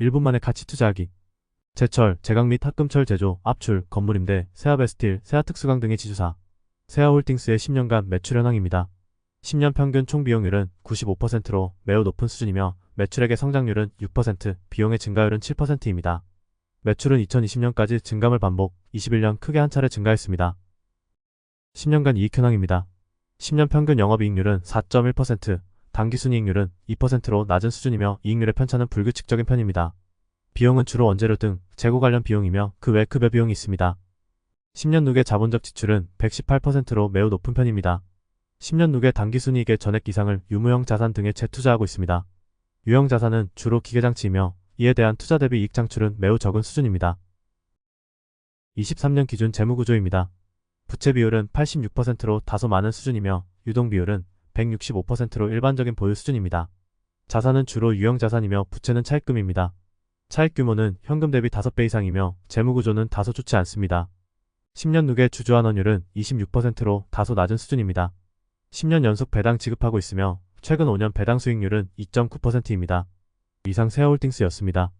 1분 만에 가치 투자하기. 제철, 제강 및 합금철 제조, 압출, 건물임대, 세아베스틸, 세아특수강 등의 지주사. 세아홀딩스의 10년간 매출 현황입니다. 10년 평균 총 비용률은 95%로 매우 높은 수준이며 매출액의 성장률은 6%, 비용의 증가율은 7%입니다. 매출은 2020년까지 증감을 반복, 21년 크게 한 차례 증가했습니다. 10년간 이익 현황입니다. 10년 평균 영업이익률은 4.1%, 당기순이익률은 2%로 낮은 수준이며 이익률의 편차는 불규칙적인 편입니다. 비용은 주로 원재료 등 재고 관련 비용이며 그 외 급여 비용이 있습니다. 10년 누계 자본적 지출은 118%로 매우 높은 편입니다. 10년 누계 당기순이익의 전액 이상을 유무형 자산 등에 재투자하고 있습니다. 유형 자산은 주로 기계장치이며 이에 대한 투자 대비 이익 창출은 매우 적은 수준입니다. 23년 기준 재무구조입니다. 부채 비율은 86%로 다소 많은 수준이며 유동 비율은 165%로 일반적인 보유 수준입니다. 자산은 주로 유형 자산이며 부채는 차입금입니다. 차입 규모는 현금 대비 5배 이상이며 재무 구조는 다소 좋지 않습니다. 10년 누계 주주환원율은 26%로 다소 낮은 수준입니다. 10년 연속 배당 지급하고 있으며 최근 5년 배당 수익률은 2.9%입니다. 이상 세아홀딩스였습니다.